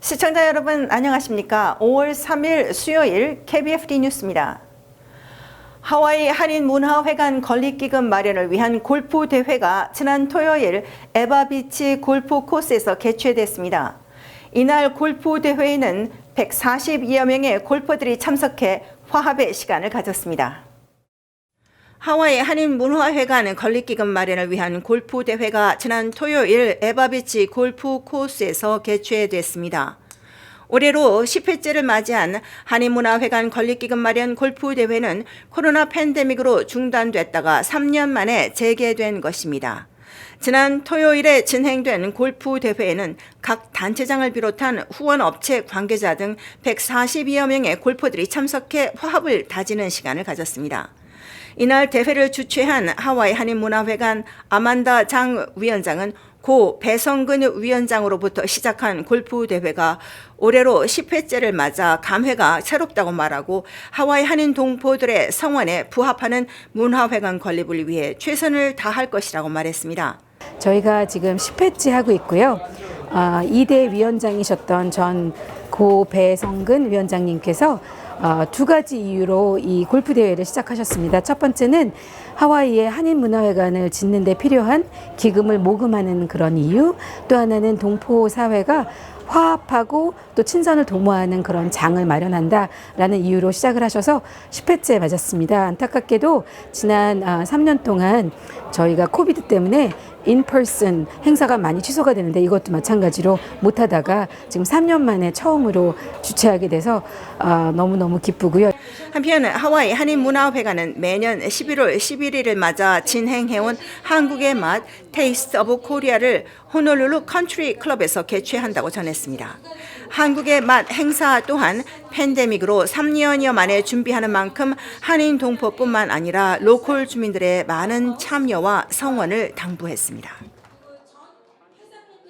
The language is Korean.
시청자 여러분 안녕하십니까? 5월 3일 수요일 KBFD 뉴스입니다. 하와이 한인 문화회관 건립기금 마련을 위한 골프 대회가 지난 토요일 에바비치 골프 코스에서 개최됐습니다. 이날 골프 대회에는 142여 명의 골퍼들이 참석해 화합의 시간을 가졌습니다. 하와이 한인 문화회관 건립기금 마련을 위한 골프 대회가 지난 토요일 에바비치 골프 코스에서 개최됐습니다. 올해로 10회째를 맞이한 한인문화회관 건립기금 마련 골프 대회는 코로나 팬데믹으로 중단됐다가 3년 만에 재개된 것입니다. 지난 토요일에 진행된 골프 대회에는 각 단체장을 비롯한 후원 업체 관계자 등 142여 명의 골퍼들이 참석해 화합을 다지는 시간을 가졌습니다. 이날 대회를 주최한 하와이 한인문화회관 아만다 장 위원장은 고 배성근 위원장으로부터 시작한 골프 대회가 올해로 10회째를 맞아 감회가 새롭다고 말하고 하와이 한인 동포들의 성원에 부합하는 문화회관 건립을 위해 최선을 다할 것이라고 말했습니다. 저희가 지금 10회째 하고 있고요. 아, 2대 위원장이셨던 전 고 배성근 위원장님께서 어, 두 가지 이유로 이 골프 대회를 시작하셨습니다. 첫 번째는 하와이의 한인 문화회관을 짓는 데 필요한 기금을 모금하는 그런 이유, 또 하나는 동포 사회가 화합하고 또 친선을 도모하는 그런 장을 마련한다라는 이유로 시작을 하셔서 10회째 맞았습니다. 안타깝게도 지난 아, 3년 동안 저희가 코비드 때문에 인퍼슨 행사가 많이 취소가 되는데 이것도 마찬가지로 못하다가 지금 3년 만에 처음으로 주최하게 돼서 아, 너무 너무 기쁘고요. 한편 하와이 한인문화회관은 매년 11월 11일을 맞아 진행해온 한국의 맛 테이스트 오브 코리아를 호놀룰루 컨트리 클럽에서 개최한다고 전했습니다. 한국의 맛 행사 또한 팬데믹으로 3년여 만에 준비하는 만큼 한인 동포뿐만 아니라 로컬 주민들의 많은 참여와 성원을 당부했습니다.